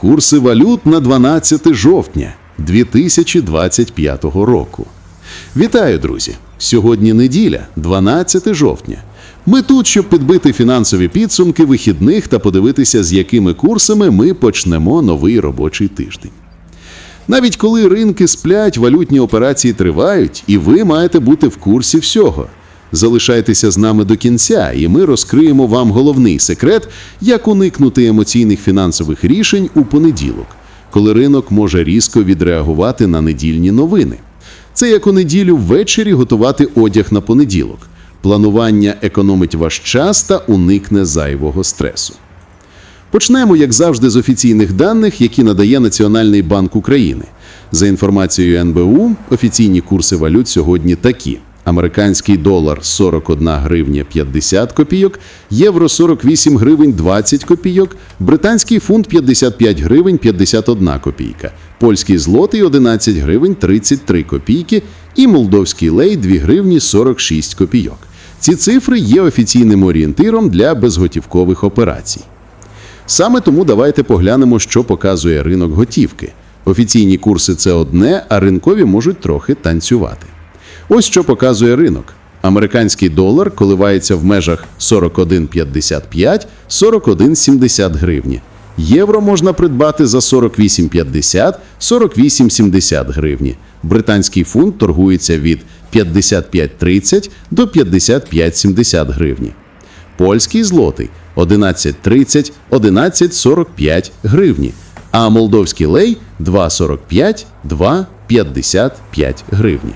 Курси валют на 12 жовтня 2025 року. Вітаю, друзі! Сьогодні неділя, 12 жовтня. Ми тут, щоб підбити фінансові підсумки вихідних та подивитися, з якими курсами ми почнемо новий робочий тиждень. Навіть коли ринки сплять, валютні операції тривають, і ви маєте бути в курсі всього. Залишайтеся з нами до кінця, і ми розкриємо вам головний секрет, як уникнути емоційних фінансових рішень у понеділок, коли ринок може різко відреагувати на недільні новини. Це як у неділю ввечері готувати одяг на понеділок. Планування економить ваш час та уникне зайвого стресу. Почнемо, як завжди, з офіційних даних, які надає Національний банк України. За інформацією НБУ, офіційні курси валют сьогодні такі: американський долар 41 гривня 50 копійок, євро 48 гривень 20 копійок, британський фунт 55 гривень 51 копійка, польський злотий 11 гривень 33 копійки і молдовський лей 2 гривні 46 копійок. Ці цифри є офіційним орієнтиром для безготівкових операцій. Саме тому давайте поглянемо, що показує ринок готівки. Офіційні курси це одне, а ринкові можуть трохи танцювати. Ось що показує ринок. Американський долар коливається в межах 41,55 41,70 гривні. Євро можна придбати за 48,50 48,70 гривні. Британський фунт торгується від 55,30 до 55,70 гривні. Польський злотий 11.30, 11.45 гривні, а молдовський лей 2.45, 2.55 гривні.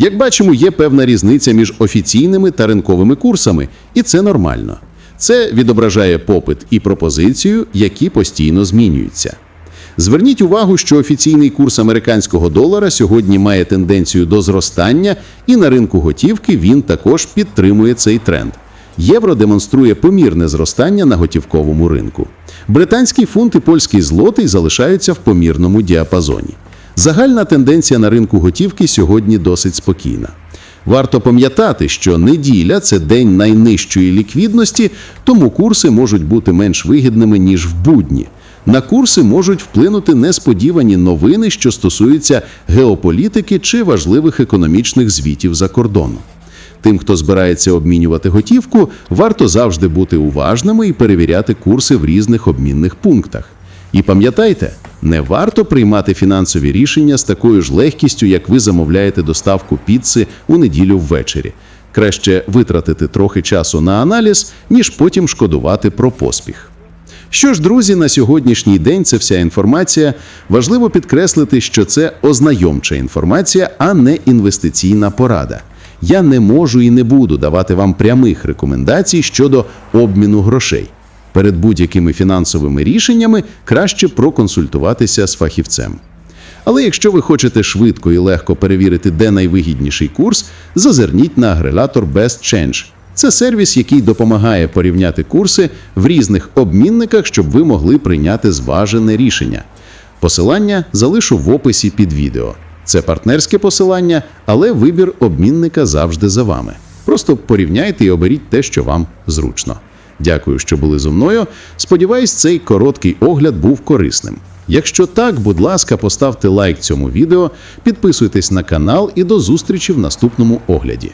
Як бачимо, є певна різниця між офіційними та ринковими курсами, і це нормально. Це відображає попит і пропозицію, які постійно змінюються. Зверніть увагу, що офіційний курс американського долара сьогодні має тенденцію до зростання, і на ринку готівки він також підтримує цей тренд. Євро демонструє помірне зростання на готівковому ринку. Британський фунт і польський злотий залишаються в помірному діапазоні. Загальна тенденція на ринку готівки сьогодні досить спокійна. Варто пам'ятати, що неділя це день найнижчої ліквідності, тому курси можуть бути менш вигідними, ніж в будні. На курси можуть вплинути несподівані новини, що стосуються геополітики чи важливих економічних звітів за кордоном. Тим, хто збирається обмінювати готівку, варто завжди бути уважними і перевіряти курси в різних обмінних пунктах. І пам'ятайте, не варто приймати фінансові рішення з такою ж легкістю, як ви замовляєте доставку піци у неділю ввечері. Краще витратити трохи часу на аналіз, ніж потім шкодувати про поспіх. Що ж, друзі, на сьогоднішній день це вся інформація. Важливо підкреслити, що це ознайомча інформація, а не інвестиційна порада. Я не можу і не буду давати вам прямих рекомендацій щодо обміну грошей. Перед будь-якими фінансовими рішеннями краще проконсультуватися з фахівцем. Але якщо ви хочете швидко і легко перевірити, де найвигідніший курс, зазирніть на агрегатор Best Change. Це сервіс, який допомагає порівняти курси в різних обмінниках, щоб ви могли прийняти зважене рішення. Посилання залишу в описі під відео. Це партнерське посилання, але вибір обмінника завжди за вами. Просто порівняйте і оберіть те, що вам зручно. Дякую, що були зо мною. Сподіваюсь, цей короткий огляд був корисним. Якщо так, будь ласка, поставте лайк цьому відео, підписуйтесь на канал і до зустрічі в наступному огляді.